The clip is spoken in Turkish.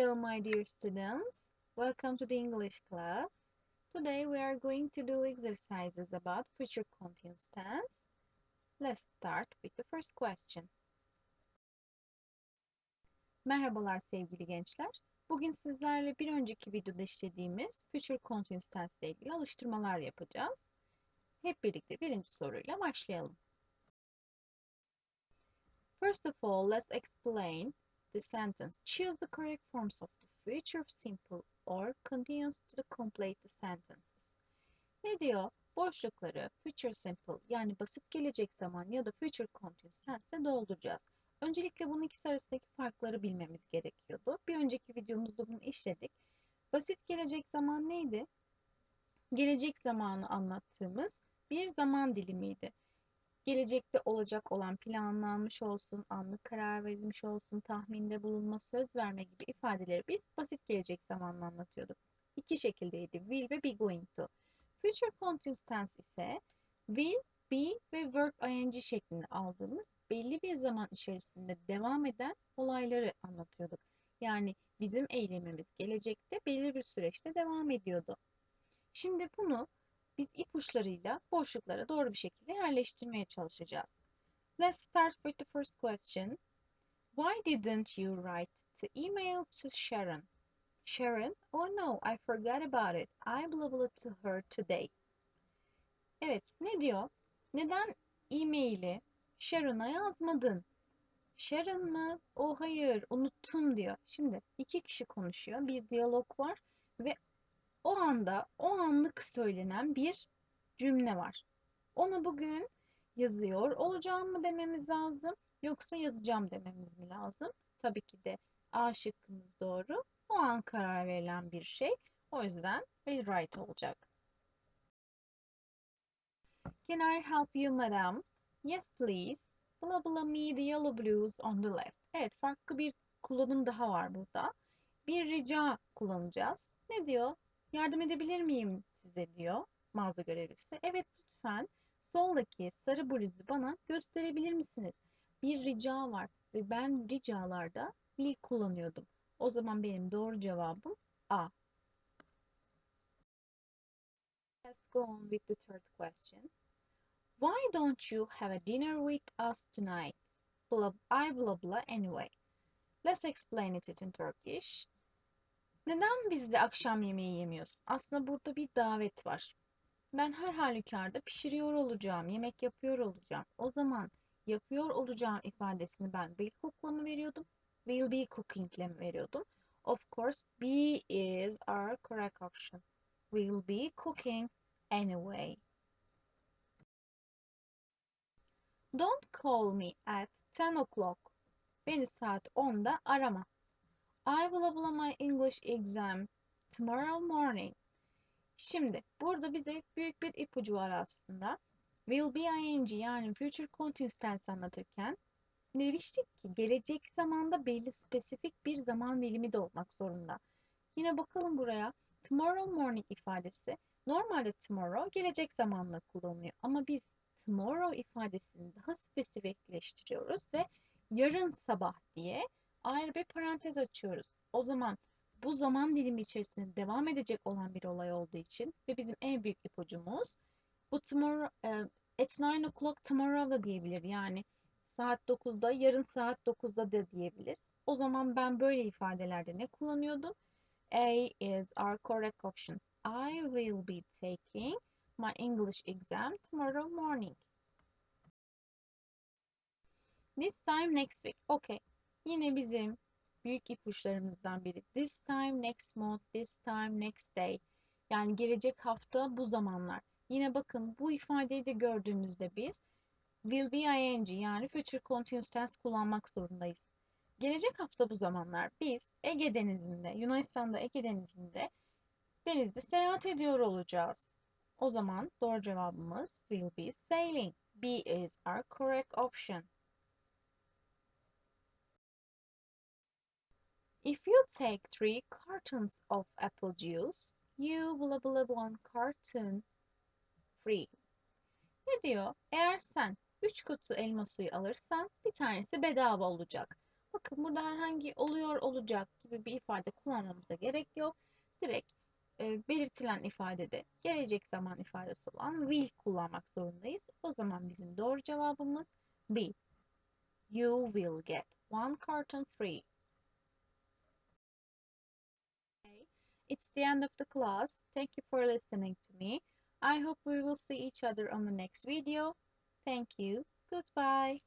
Hello, my dear students. Welcome to the English class. Today we are going to do exercises about future continuous tense. Let's start with the first question. Merhabalar sevgili gençler. Bugün sizlerle bir önceki videoda işlediğimiz future continuous tense ile ilgili alıştırmalar yapacağız. Hep birlikte birinci soruyla başlayalım. First of all, let's explain the sentence. Choose the correct forms of the future simple or continuous to complete the sentences. Ne diyor? Boşlukları future simple yani basit gelecek zaman ya da future continuous tense dolduracağız. Öncelikle bunun ikisi arasındaki farkları bilmemiz gerekiyordu. Bir önceki videomuzda bunu işledik. Basit gelecek zaman neydi? Gelecek zamanı anlattığımız bir zaman dilimiydi gelecekte olacak olan planlanmış olsun, anlık karar verilmiş olsun, tahminde bulunma, söz verme gibi ifadeleri biz basit gelecek zamanla anlatıyorduk. İki şekildeydi. Will ve be going to. Future continuous tense ise will, be ve verb ing şeklinde aldığımız belli bir zaman içerisinde devam eden olayları anlatıyorduk. Yani bizim eylemimiz gelecekte belli bir süreçte devam ediyordu. Şimdi bunu biz ipuçlarıyla boşluklara doğru bir şekilde yerleştirmeye çalışacağız. Let's start with the first question. Why didn't you write the email to Sharon? Sharon, oh no, I forgot about it. I blah blah to her today. Evet, ne diyor? Neden e-maili Sharon'a yazmadın? Sharon mı? Oh hayır, unuttum diyor. Şimdi iki kişi konuşuyor, bir diyalog var ve o anda, o anlık söylenen bir cümle var. Onu bugün yazıyor olacağım mı dememiz lazım yoksa yazacağım dememiz mi lazım? Tabii ki de A şıkkımız doğru. O an karar verilen bir şey. O yüzden will write olacak. Can I help you madam? Yes please. Blah blah me the yellow blues on the left. Evet farklı bir kullanım daha var burada. Bir rica kullanacağız. Ne diyor? Yardım edebilir miyim size diyor mağaza görevlisi. Evet lütfen soldaki sarı bluzu bana gösterebilir misiniz? Bir rica var ve ben ricalarda will kullanıyordum. O zaman benim doğru cevabım A. Let's go on with the third question. Why don't you have a dinner with us tonight? Blah, I blah blah anyway. Let's explain it in Turkish. Neden bizde akşam yemeği yemiyorsun? Aslında burada bir davet var. Ben her halükarda pişiriyor olacağım, yemek yapıyor olacağım. O zaman yapıyor olacağım ifadesini ben will cook'la mı veriyordum? Will be cooking'le mi veriyordum? Of course, be is our correct option. Will be cooking anyway. Don't call me at 10 o'clock. Beni saat 10'da arama. I will apply my English exam tomorrow morning. Şimdi burada bize büyük bir ipucu var aslında. Will be ing yani future continuous tense anlatırken demiştik ki gelecek zamanda belli spesifik bir zaman dilimi de olmak zorunda. Yine bakalım buraya. Tomorrow morning ifadesi normalde tomorrow gelecek zamanla kullanılıyor ama biz tomorrow ifadesini daha spesifikleştiriyoruz ve yarın sabah diye ayrı bir parantez açıyoruz. O zaman bu zaman dilimi içerisinde devam edecek olan bir olay olduğu için ve bizim en büyük ipucumuz bu tomorrow, e, at 9 o'clock tomorrow da diyebilir. Yani saat 9'da, yarın saat 9'da da diyebilir. O zaman ben böyle ifadelerde ne kullanıyordum? A is our correct option. I will be taking my English exam tomorrow morning. This time next week. Okay. Yine bizim büyük ipuçlarımızdan biri. This time next month, this time next day. Yani gelecek hafta bu zamanlar. Yine bakın bu ifadeyi de gördüğümüzde biz will be ing yani future continuous tense kullanmak zorundayız. Gelecek hafta bu zamanlar biz Ege Denizi'nde, Yunanistan'da Ege Denizi'nde denizde seyahat ediyor olacağız. O zaman doğru cevabımız will be sailing. B is our correct option. If you take three cartons of apple juice, you will have one carton free. Ne diyor? Eğer sen 3 kutu elma suyu alırsan bir tanesi bedava olacak. Bakın burada herhangi oluyor olacak gibi bir ifade kullanmamıza gerek yok. Direkt e, belirtilen ifadede gelecek zaman ifadesi olan will kullanmak zorundayız. O zaman bizim doğru cevabımız B. You will get one carton free. It's the end of the class. Thank you for listening to me. I hope we will see each other on the next video. Thank you. Goodbye.